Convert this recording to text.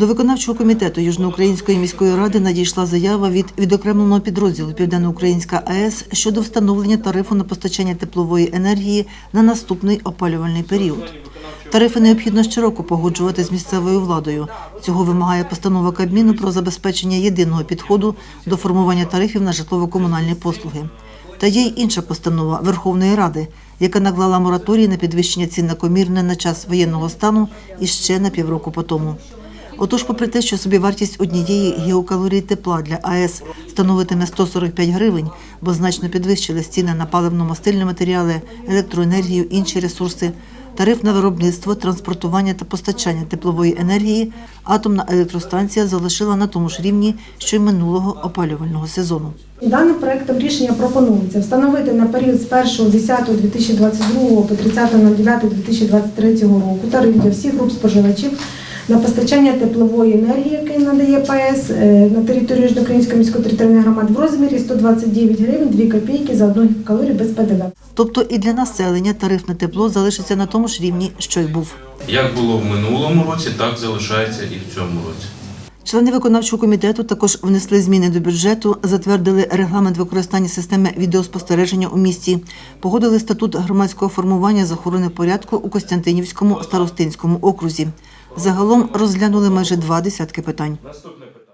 До виконавчого комітету Южноукраїнської міської ради надійшла заява від відокремленого підрозділу Південноукраїнська АЕС щодо встановлення тарифу на постачання теплової енергії на наступний опалювальний період. Тарифи необхідно щороку погоджувати з місцевою владою. Цього вимагає постанова Кабміну про забезпечення єдиного підходу до формування тарифів на житлово-комунальні послуги. Та є й інша постанова Верховної Ради, яка наклала мораторій на підвищення цін на комірне на час воєнного стану і ще на півроку по тому. Отож, попри те, що собівартість однієї геокалорії тепла для АЕС становитиме 145 гривень, бо значно підвищили ціни на паливно-мастильні матеріали, електроенергію, інші ресурси, тариф на виробництво, транспортування та постачання теплової енергії, атомна електростанція залишила на тому ж рівні, що й минулого опалювального сезону. Даним проектом рішення пропонується встановити на період з 1.10.2022 по 30.09.2023 року тариф для всіх груп споживачів на постачання теплової енергії, який надає ПАЕС е, на території Южноукраїнської міської територіальної громади в розмірі 129 гривень 2 копійки за одну калорію без ПДВ. Тобто і для населення тариф на тепло залишиться на тому ж рівні, що й був. Як було в минулому році, так залишається і в цьому році. Члени виконавчого комітету також внесли зміни до бюджету, затвердили регламент використання системи відеоспостереження у місті, погодили статут громадського формування з охорони порядку у Костянтинівському старостинському окрузі. Загалом розглянули майже два десятки питань.